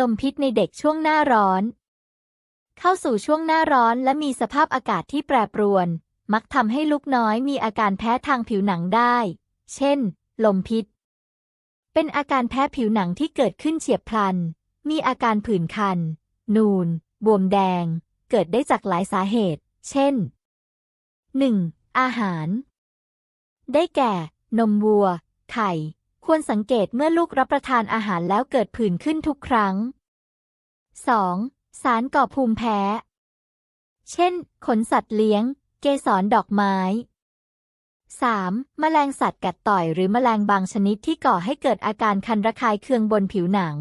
ลมพิษในเด็กช่วงหน้าร้อน เข้าสู่ช่วงหน้าร้อนและมีสภาพอากาศที่แปรปรวน มักทำให้ลูกน้อยมีอาการแพ้ทางผิวหนังได้ เช่น ลมพิษ เป็นอาการแพ้ผิวหนังที่เกิดขึ้นเฉียบพลัน มีอาการผื่นคัน นูน บวมแดง เกิดได้จากหลายสาเหตุ เช่น 1. อาหาร ได้แก่ นมวัว ไข่ ควรสังเกตเมื่อลูกรับประทานอาหารแล้วเกิดผื่นขึ้นทุกครั้ง 2. สารก่อภูมิแพ้ เช่น ขนสัตว์เลี้ยง เกสรดอกไม้ 3. แมลงสัตว์กัดต่อยหรือแมลงบางชนิดที่ก่อให้เกิดอาการคันระคายเคืองบนผิวหนัง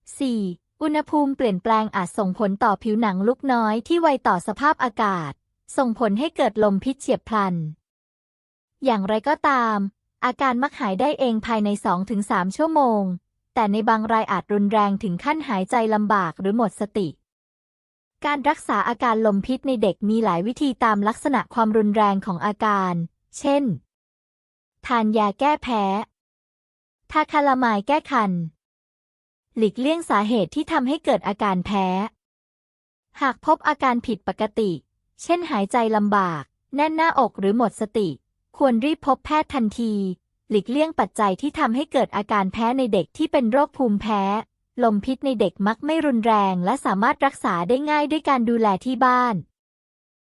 4. อุณหภูมิเปลี่ยนแปลงอาจส่งผลต่อผิวหนังลูกน้อยที่ไวต่อสภาพอากาศ ส่งผลให้เกิดลมพิษเฉียบพลัน อย่างไรก็ตาม อาการมักหายได้เองภายใน 2-3 ชั่วโมง แต่ในบางรายอาจรุนแรงถึงขั้นหายใจลำบากหรือหมดสติ การรักษาอาการลมพิษในเด็กมีหลายวิธีตามลักษณะความรุนแรงของอาการ เช่น ทานยาแก้แพ้ ทาคาลามายแก้คัน หลีกเลี่ยงสาเหตุที่ทำให้เกิดอาการแพ้ หากพบอาการผิดปกติ เช่นหายใจลำบาก แน่นหน้าอกหรือหมดสติ ควรรีบพบแพทย์ทันที หลีกเลี่ยงปัจจัยที่ทำให้เกิดอาการแพ้ในเด็กที่เป็นโรคภูมิแพ้ ลมพิษในเด็กมักไม่รุนแรงและสามารถรักษาได้ง่ายด้วยการดูแลที่บ้าน